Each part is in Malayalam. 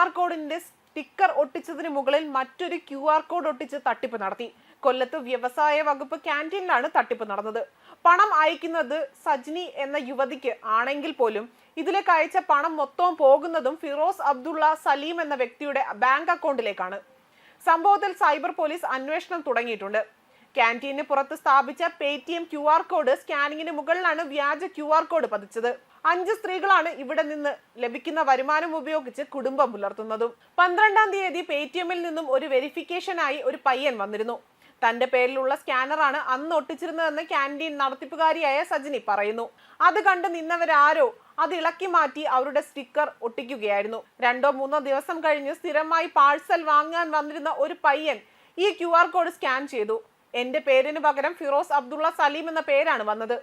ആർ കോഡിന്റെ സ്റ്റിക്കർ ഒട്ടിച്ചതിന് മുകളിൽ മറ്റൊരു ക്യു ആർ കോഡ് ഒട്ടിച്ച് തട്ടിപ്പ് നടത്തി. കൊല്ലത്ത് വ്യവസായ വകുപ്പ് ക്യാന്റീനിലാണ് തട്ടിപ്പ് നടന്നത്. പണം അയക്കുന്നത് സജ്നി എന്ന യുവതിക്ക് ആണെങ്കിൽ പോലും ഇതിലേക്ക് അയച്ച പണം മൊത്തവും പോകുന്നതും ഫിറോസ് അബ്ദുള്ള സലീം എന്ന വ്യക്തിയുടെ ബാങ്ക് അക്കൗണ്ടിലേക്കാണ്. സംഭവത്തിൽ സൈബർ പോലീസ് അന്വേഷണം തുടങ്ങിയിട്ടുണ്ട്. ക്യാന്റീന് പുറത്ത് സ്ഥാപിച്ച പേടിഎം ക്യു ആർ കോഡ് സ്കാനിങ്ങിന് മുകളിലാണ് വ്യാജ ക്യു ആർ കോഡ് പതിച്ചത്. അഞ്ച് സ്ത്രീകളാണ് ഇവിടെ നിന്ന് ലഭിക്കുന്ന വരുമാനം ഉപയോഗിച്ച് കുടുംബം പുലർത്തുന്നതും. പന്ത്രണ്ടാം തീയതി പേടിഎമ്മിൽ നിന്നും ഒരു വെരിഫിക്കേഷനായി ഒരു പയ്യൻ വന്നിരുന്നു. തന്റെ പേരിലുള്ള സ്കാനറാണ് അന്ന് ഒട്ടിച്ചിരുന്നതെന്ന് ക്യാന്റീൻ നടത്തിപ്പുകാരിയായ സജിനി പറയുന്നു. അത് കണ്ട് നിന്നവരാരോ അത് ഇളക്കി മാറ്റി അവരുടെ സ്റ്റിക്കർ ഒട്ടിക്കുകയായിരുന്നു. രണ്ടോ മൂന്നോ ദിവസം കഴിഞ്ഞ് സ്ഥിരമായി പാഴ്സൽ വാങ്ങാൻ വന്നിരുന്ന ഒരു പയ്യൻ ഈ ക്യു കോഡ് സ്കാൻ ചെയ്തു. എന്റെ പേരിന് പകരം ഫിറോസ് അബ്ദുള്ള സലീം എന്ന പേരാണ് വന്നത്.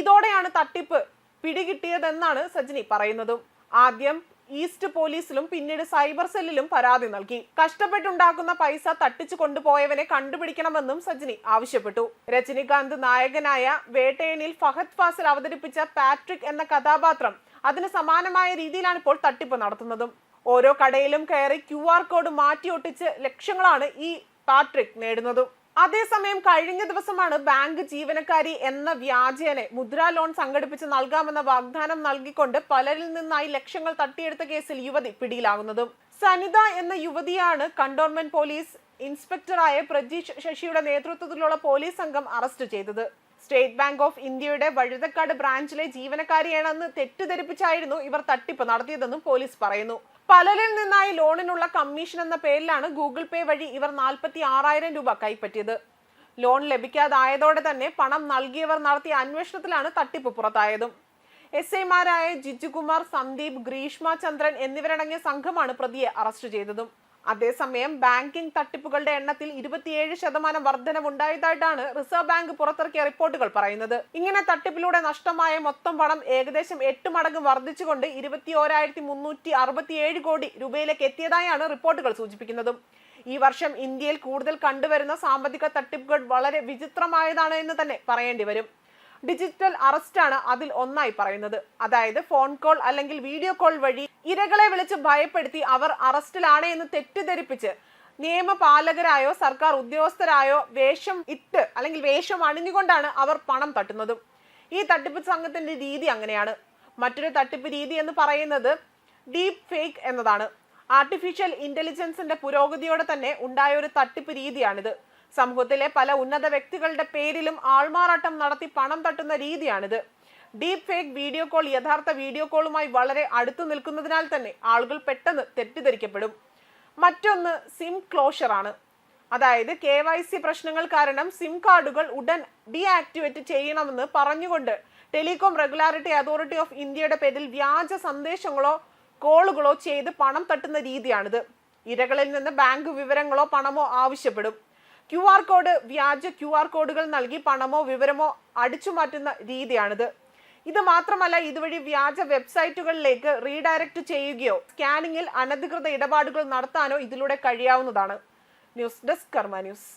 ഇതോടെയാണ് തട്ടിപ്പ് പിടികിട്ടിയതെന്നാണ് സജിനി പറയുന്നതും. ആദ്യം ഈസ്റ്റ് പോലീസിലും പിന്നീട് സൈബർ സെല്ലിലും പരാതി നൽകി. കഷ്ടപ്പെട്ടുണ്ടാക്കുന്ന പൈസ തട്ടിച്ചു കൊണ്ടുപോയവനെ കണ്ടുപിടിക്കണമെന്നും സജിനി ആവശ്യപ്പെട്ടു. രജനികാന്ത് നായകനായ വേട്ടയനിൽ ഫഹദ് ഫാസിൽ അവതരിപ്പിച്ച പാട്രിക് എന്ന കഥാപാത്രം അതിന് സമാനമായ രീതിയിലാണ് ഇപ്പോൾ തട്ടിപ്പ് നടത്തുന്നതും. ഓരോ കടയിലും കയറി ക്യു ആർ കോഡ് മാറ്റിയൊട്ടിച്ച് ലക്ഷങ്ങളാണ് ഈ പാട്രിക് നേടുന്നതും. അതേസമയം കഴിഞ്ഞ ദിവസമാണ് ബാങ്ക് ജീവനക്കാരി എന്ന വ്യാജേനെ മുദ്രാ ലോൺ സംഘടിപ്പിച്ച് നൽകാമെന്ന വാഗ്ദാനം നൽകിക്കൊണ്ട് പലരിൽ നിന്നായി ലക്ഷങ്ങൾ തട്ടിയെടുത്ത കേസിൽ യുവതി പിടിയിലാകുന്നതും. സനിത എന്ന യുവതിയാണ് കണ്ടോൺമെന്റ് പോലീസ് ഇൻസ്പെക്ടറായ പ്രജീഷ് ശശിയുടെ നേതൃത്വത്തിലുള്ള പോലീസ് സംഘം അറസ്റ്റ് ചെയ്തത്. സ്റ്റേറ്റ് ബാങ്ക് ഓഫ് ഇന്ത്യയുടെ വഴുതക്കാട് ബ്രാഞ്ചിലെ ജീവനക്കാരിയാണെന്ന് തെറ്റിദ്ധരിപ്പിച്ചായിരുന്നു ഇവർ തട്ടിപ്പ് നടത്തിയതെന്നും പോലീസ് പറയുന്നു. പലരിൽ നിന്നായി ലോണിനുള്ള കമ്മീഷൻ എന്ന പേരിലാണ് ഗൂഗിൾ പേ വഴി ഇവർ നാൽപ്പത്തി ആറായിരം രൂപ കൈപ്പറ്റിയത്. ലോൺ ലഭിക്കാതായതോടെ തന്നെ പണം നൽകിയവർ നടത്തിയ അന്വേഷണത്തിലാണ് തട്ടിപ്പ് പുറത്തായതും. എസ് ഐമാരായ ജിജുകുമാർ സന്ദീപ് ഗ്രീഷ്മ ചന്ദ്രൻ എന്നിവരടങ്ങിയ സംഘമാണ് പ്രതിയെ അറസ്റ്റ് ചെയ്തതും. അതേസമയം ബാങ്കിംഗ് തട്ടിപ്പുകളുടെ എണ്ണത്തിൽ ഇരുപത്തിയേഴ് ശതമാനം വർധനവുണ്ടായതായിട്ടാണ് റിസർവ് ബാങ്ക് പുറത്തിറക്കിയ റിപ്പോർട്ടുകൾ പറയുന്നത്. ഇങ്ങനെ തട്ടിപ്പിലൂടെ നഷ്ടമായ മൊത്തം പണം ഏകദേശം എട്ട് മടങ്ങ് വർദ്ധിച്ചുകൊണ്ട് ഇരുപത്തിയോരായിരത്തി മുന്നൂറ്റി അറുപത്തിയേഴ് കോടി രൂപയിലേക്ക് എത്തിയതായാണ് റിപ്പോർട്ടുകൾ സൂചിപ്പിക്കുന്നതും. ഈ വർഷം ഇന്ത്യയിൽ കൂടുതൽ കണ്ടുവരുന്ന സാമ്പത്തിക തട്ടിപ്പുകൾ വളരെ വിചിത്രമായതാണ് എന്ന് തന്നെ പറയേണ്ടി വരും. ഡിജിറ്റൽ അറസ്റ്റാണ് അതിൽ ഒന്നായി പറയുന്നത്. അതായത് ഫോൺ കോൾ അല്ലെങ്കിൽ വീഡിയോ കോൾ വഴി ഇരകളെ വിളിച്ച് ഭയപ്പെടുത്തി അവർ അറസ്റ്റിലാണ് എന്ന് തെറ്റിദ്ധരിപ്പിച്ച് നിയമപാലകരായോ സർക്കാർ ഉദ്യോഗസ്ഥരായോ വേഷം ഇട്ട് അല്ലെങ്കിൽ വേഷം അണിഞ്ഞുകൊണ്ടാണ് അവർ പണം തട്ടുന്നതും. ഈ തട്ടിപ്പ് സംഘത്തിന്റെ രീതി അങ്ങനെയാണ്. മറ്റൊരു തട്ടിപ്പ് രീതി എന്ന് പറയുന്നത് ഡീപ് ഫേക്ക് എന്നതാണ്. ആർട്ടിഫിഷ്യൽ ഇന്റലിജൻസിന്റെ പുരോഗതിയോടെ തന്നെ ഉണ്ടായ ഒരു തട്ടിപ്പ് രീതിയാണിത്. സമൂഹത്തിലെ പല ഉന്നത വ്യക്തികളുടെ പേരിലും ആൾമാറാട്ടം നടത്തി പണം തട്ടുന്ന രീതിയാണിത്. ഡീപ് ഫേക്ക് വീഡിയോ കോൾ യഥാർത്ഥ വീഡിയോ കോളുമായി വളരെ അടുത്തു നിൽക്കുന്നതിനാൽ തന്നെ ആളുകൾ പെട്ടെന്ന് തെറ്റിദ്ധരിക്കപ്പെടും. മറ്റൊന്ന് സിം ക്ലോഷർ ആണ്. അതായത് കെ വൈ സി പ്രശ്നങ്ങൾ കാരണം സിം കാർഡുകൾ ഉടൻ ഡീആക്ടിവേറ്റ് ചെയ്യണമെന്ന് പറഞ്ഞുകൊണ്ട് ടെലികോം റെഗുലാരിറ്റി അതോറിറ്റി ഓഫ് ഇന്ത്യയുടെ പേരിൽ വ്യാജ സന്ദേശങ്ങളോ കോളുകളോ ചെയ്ത് പണം തട്ടുന്ന രീതിയാണിത്. ഇരകളിൽ നിന്ന് ബാങ്ക് വിവരങ്ങളോ പണമോ ആവശ്യപ്പെടും. ക്യു ആർ കോഡ് വ്യാജ ക്യു ആർ കോഡുകൾ നൽകി പണമോ വിവരമോ അടിച്ചു മാറ്റുന്ന രീതിയാണിത്. ഇത് മാത്രമല്ല ഇതുവഴി വ്യാജ വെബ്സൈറ്റുകളിലേക്ക് റീഡയറക്റ്റ് ചെയ്യുകയോ സ്കാനിങ്ങിൽ അനധികൃത ഇടപാടുകൾ നടത്താനോ ഇതിലൂടെ കഴിയാവുന്നതാണ്. News desk Karma news.